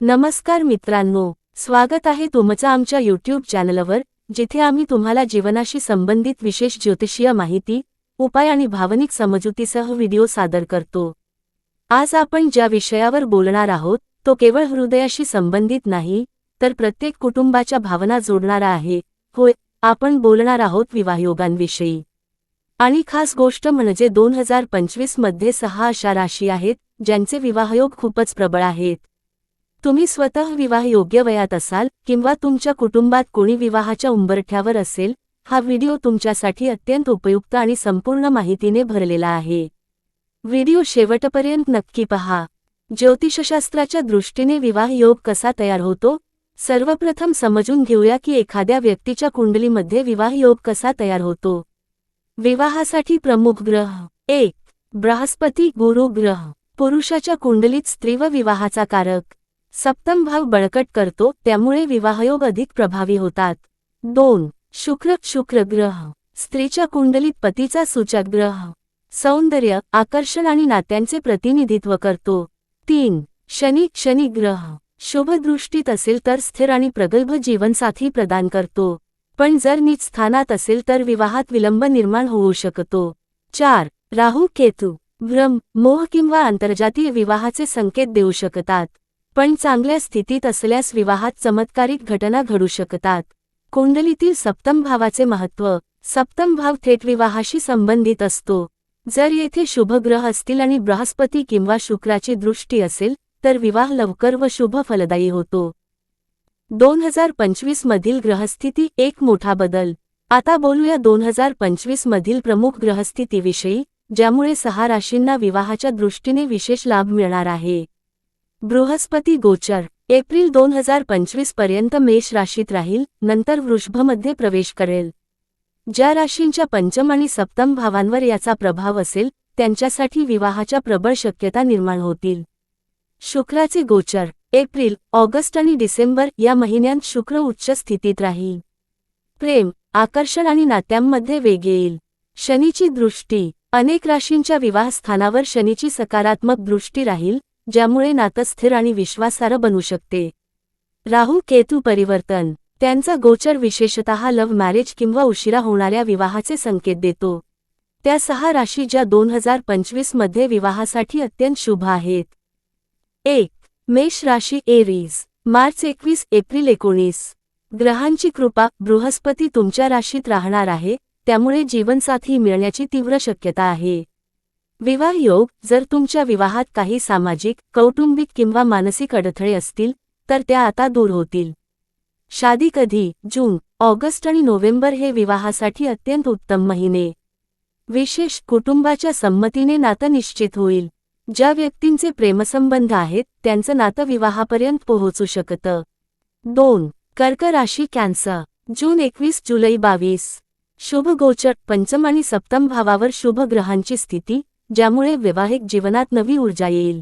नमस्कार मित्रांनो स्वागत आहे तुमचं आमच्या यूट्यूब चॅनलवर जिथे आम्ही तुम्हाला जीवनाशी संबंधित विशेष ज्योतिषीय माहिती उपाय आणि भावनिक समजुतीसह व्हिडिओ सादर करतो. आज आपण ज्या विषयावर बोलणार आहोत तो केवळ हृदयाशी संबंधित नाही तर प्रत्येक कुटुंबाच्या भावना जोडणारा आहे. होय आपण बोलणार आहोत विवाहयोगांविषयी. आणि खास गोष्ट म्हणजे दोन हजार पंचवीसमध्ये सहा अशा राशी आहेत ज्यांचे विवाहयोग खूपच प्रबळ आहेत. तुम्ही स्वतः विवाह योग्य वयात असाल किंवा तुमच्या कुटुंबात कोणी विवाहाच्या उंबरठ्यावर असेल हा व्हिडिओ तुमच्यासाठी अत्यंत उपयुक्त आणि संपूर्ण माहितीने भरलेला आहे. व्हिडिओ शेवटपर्यंत नक्की पहा. ज्योतिषशास्त्राच्या दृष्टीने विवाह योग कसा तयार होतो? सर्वप्रथम समजून घेऊया की एखाद्या व्यक्तीच्या कुंडलीमध्ये विवाह योग कसा तयार होतो. विवाहासाठी प्रमुख ग्रह. एक. बृहस्पती गुरु ग्रह. पुरुषाच्या कुंडलीत स्त्री व विवाहाचा कारक. सप्तम भाव बळकट करतो त्यामुळे विवाहयोग अधिक प्रभावी होतात. दोन शुक्र शुक्र ग्रह. स्त्रीच्या कुंडलीत पतीचा सूचक ग्रह. सौंदर्य आकर्षण आणि नात्यांचे प्रतिनिधित्व करतो. तीन शनी शनी ग्रह. शुभदृष्टीत असेल तर स्थिर आणि प्रगल्भ जीवनसाथी प्रदान करतो. पण जर नीच स्थानात असेल तर विवाहात विलंब निर्माण होऊ शकतो. चार राहू केतू. भ्रम मोह किंवा आंतरजातीय विवाहाचे संकेत देऊ शकतात. पण चांगल्या स्थितीत असल्यास विवाहात चमत्कारिक घटना घडू शकतात. कुंडलीतील सप्तम भावाचे महत्त्व सप्तम भाव थेट विवाहाशी संबंधित असतो. जर येथे शुभग्रह असतील आणि बृहस्पती किंवा शुक्राची दृष्टी असेल तर विवाह लवकर व शुभ फलदायी होतो. दोन हजार पंचवीस मधील ग्रहस्थिती एक मोठा बदल. आता बोलूया दोन हजार पंचवीस मधील प्रमुख ग्रहस्थितीविषयी ज्यामुळे सहा राशींना विवाहाच्या दृष्टीने विशेष लाभ मिळणार आहे. बृहस्पती गोचर एप्रिल दोन हजार पंचवीसपर्यंत मेष राशीत राहील नंतर वृषभमध्ये प्रवेश करेल. ज्या राशींच्या पंचम आणि सप्तम भावांवर याचा प्रभाव असेल त्यांच्यासाठी विवाहाच्या प्रबळ शक्यता निर्माण होतील. शुक्राचे गोचर एप्रिल ऑगस्ट आणि डिसेंबर या महिन्यांत शुक्र उच्च स्थितीत राहील. प्रेम आकर्षण आणि नात्यांमध्ये वेग येईल. शनीची दृष्टी अनेक राशींच्या विवाहस्थानावर शनीची सकारात्मक दृष्टी राहील ज्यामुळे नातं स्थिर आणि विश्वासार्ह बनू शकते. राहू केतू परिवर्तन. त्यांचा गोचर विशेषतः लव्ह मॅरेज किंवा उशिरा होणाऱ्या विवाहाचे संकेत देतो. त्या सहा राशी ज्या दोन हजार पंचवीसमध्ये विवाहासाठी अत्यंत शुभ आहेत. एक मेष राशी एरीज. मार्च एकवीस एप्रिल एकोणीस. ग्रहांची कृपा बृहस्पती तुमच्या राशीत राहणार आहे त्यामुळे जीवनसाथी मिळण्याची तीव्र शक्यता आहे. विवाह योग जर तुमच्या विवाहात काही सामाजिक कौटुंबिक किंवा मानसिक अडथळे असतील तर त्या आता दूर होतील. शादी कधी? जून ऑगस्ट आणि नोव्हेंबर हे विवाहासाठी अत्यंत उत्तम महिने. विशेष कुटुंबाच्या संमतीने नातं निश्चित होईल. ज्या व्यक्तींचे प्रेमसंबंध आहेत त्यांचं नातं विवाहापर्यंत पोहोचू शकतं. दोन कर्क राशी कॅन्सर. जून एकवीस जुलै बावीस. शुभ गोचर पंचम आणि सप्तम भावावर शुभ ग्रहांची स्थिती ज्यामुळे वैवाहिक जीवनात नवी ऊर्जा येईल.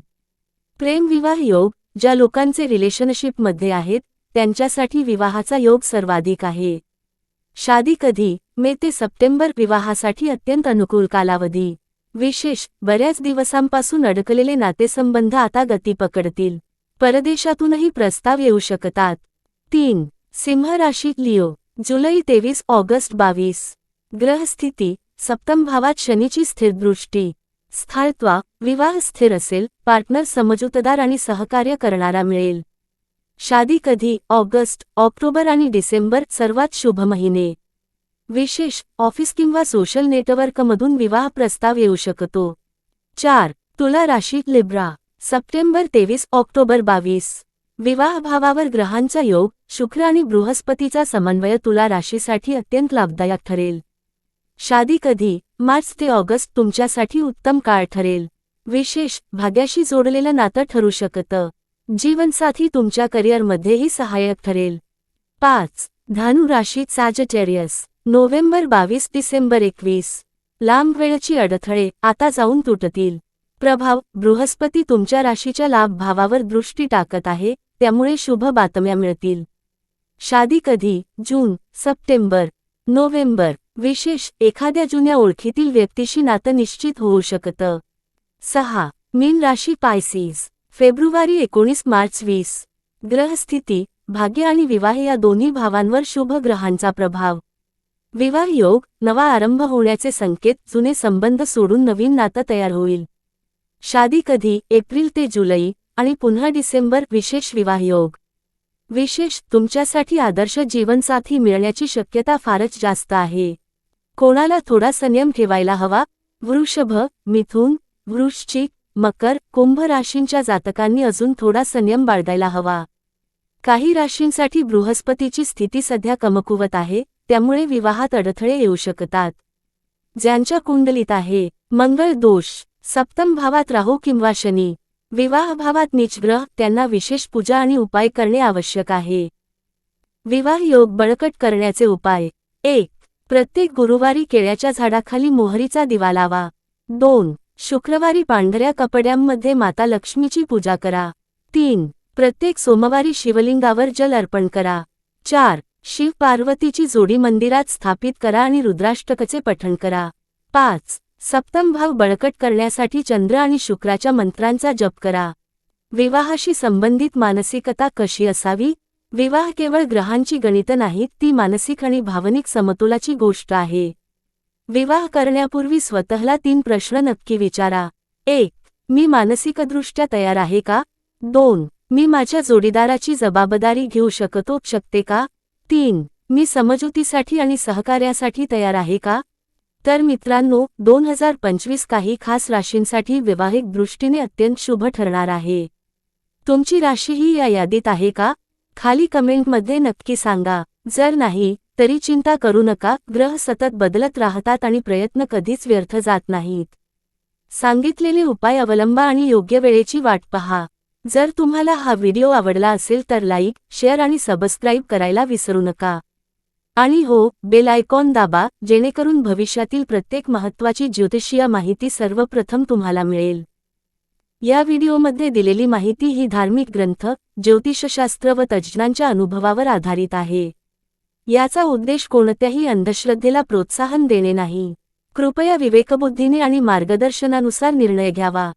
प्रेम विवाह योग ज्या लोकांचे रिलेशनशिपमध्ये आहेत त्यांच्यासाठी विवाहाचा योग सर्वाधिक आहे. शादी कधी मे ते सप्टेंबर विवाहासाठी अत्यंत अनुकूल कालावधी. विशेष बऱ्याच दिवसांपासून अडकलेले नातेसंबंध आता गती पकडतील. परदेशातूनही प्रस्ताव येऊ शकतात. तीन सिंह राशी लिओ जुलै तेवीस ऑगस्ट बावीस. ग्रहस्थिती सप्तम भावात शनीची स्थिरदृष्टी. स्थायत्वा विवाह स्थिर असेल पार्टनर समजूतदार आणि सहकार्य करणारा मिळेल. शादी कधी? ऑगस्ट ऑक्टोबर आणि डिसेंबर सर्वात शुभ महिने. विशेष ऑफिस किंवा सोशल नेटवर्कमधून विवाह प्रस्ताव येऊ शकतो. चार तुला राशी लिब्रा. सप्टेंबर तेवीस ऑक्टोबर बावीस. विवाहभावावर ग्रहांचा योग शुक्र आणि बृहस्पतीचा समन्वय तुला राशीसाठी अत्यंत लाभदायक ठरेल. शादी कधी? मार्च ते ऑगस्ट तुमच्यासाठी उत्तम काळ ठरेल. विशेष भाग्याशी जोडलेलं नातं ठरू शकतं. जीवनसाथी तुमच्या करिअरमध्येही सहाय्यक ठरेल. पाच धानु राशी सॅजटेरियस. नोव्हेंबर बावीस डिसेंबर एकवीस. लांब वेळची अडथळे आता जाऊन तुटतील. प्रभाव बृहस्पती तुमच्या राशीच्या लाभ भावावर दृष्टी टाकत आहे त्यामुळे शुभ बातम्या मिळतील. शादी कधी? June September. नोव्हेंबर. विशेष एखाद्या जुन्या ओळखीतील व्यक्तीशी नातं निश्चित होऊ शकतं. सहा. मीन राशी पायसीज फेब्रुवारी एकोणीस मार्च वीस. ग्रहस्थिती भाग्य आणि विवाह या दोन्ही भावांवर शुभ ग्रहांचा प्रभाव. विवाह योग नवा आरंभ होण्याचे संकेत जुने संबंध सोडून नवीन नातं तयार होईल. शादी कधी एप्रिल ते जुलै आणि पुन्हा डिसेंबर विशेष विवाह योग. विशेष तुमच्यासाठी आदर्श जीवनसाथी मिळण्याची शक्यता फारच जास्त आहे. कोणाला थोडा संयम ठेवायला हवा? वृषभ मिथुन वृश्चिक मकर कुंभ राशींच्या जातकांनी अजून थोडा संयम बाळगायला हवा. काही राशींसाठी बृहस्पतीची स्थिती सध्या कमकुवत आहे त्यामुळे विवाहात अडथळे येऊ शकतात. ज्यांच्या कुंडलीत आहे मंगळ दोष सप्तम भावात राहू किंवा शनी विवाह भावात निचग्रह त्यांना विशेष पूजा आणि उपाय करणे आवश्यक आहे. विवाह योग बळकट करण्याचे उपाय. एक प्रत्येक गुरुवारी केळ्याच्या झाडाखाली मोहरीचा दिवा लावा. दोन शुक्रवारी पांढऱ्या कपड्यांमध्ये माता लक्ष्मीची पूजा करा. तीन प्रत्येक सोमवारी शिवलिंगावर जल अर्पण करा. चार शिव पार्वतीची जोडी मंदिरात स्थापित करा आणि रुद्राष्टकचे पठण करा. पाच सप्तम भाव बळकट करण्यासाठी चंद्र आणि शुक्राच्या मंत्रांचा जप करा. विवाहाशी संबंधित मानसिकता कशी असावी? विवाह केवळ ग्रहांची गणित नाहीत ती मानसिक आणि भावनिक समतोलाची गोष्ट आहे. विवाह करण्यापूर्वी स्वतःला तीन प्रश्न नक्की विचारा. एक मी मानसिकदृष्ट्या तयार आहे का? दोन मी माझ्या जोडीदाराची जबाबदारी घेऊ शकतो शकते का? तीन मी समजुतीसाठी आणि सहकार्यासाठी तयार आहे का? तर मित्रांनो दोन हजार पंचवीस काही खास राशींसाठी विवाहिक दृष्टीने अत्यंत शुभ ठरणार आहे. तुमची राशीही या यादीत आहे का? खाली कमेंटमध्ये नक्की सांगा. जर नाही तरी चिंता करू नका. ग्रह सतत बदलत राहतात आणि प्रयत्न कधीच व्यर्थ जात नाहीत. सांगितलेले उपाय अवलंबा आणि योग्य वेळेची वाट पहा. जर तुम्हाला हा व्हिडिओ आवडला असेल तर लाईक शेअर आणि सबस्क्राईब करायला विसरू नका. आणि हो बेल आयकॉन दाबा जेणेकरून भविष्यातील प्रत्येक महत्त्वाची ज्योतिषीय माहिती सर्वप्रथम तुम्हाला मिळेल. या व्हिडिओमध्ये दिलेली माहिती ही धार्मिक ग्रंथ ज्योतिषशास्त्र व तज्ज्ञांच्या अनुभवावर आधारित आहे. याचा उद्देश कोणत्याही अंधश्रद्धेला प्रोत्साहन देणे नाही. कृपया विवेकबुद्धीने आणि मार्गदर्शनानुसार निर्णय घ्यावा.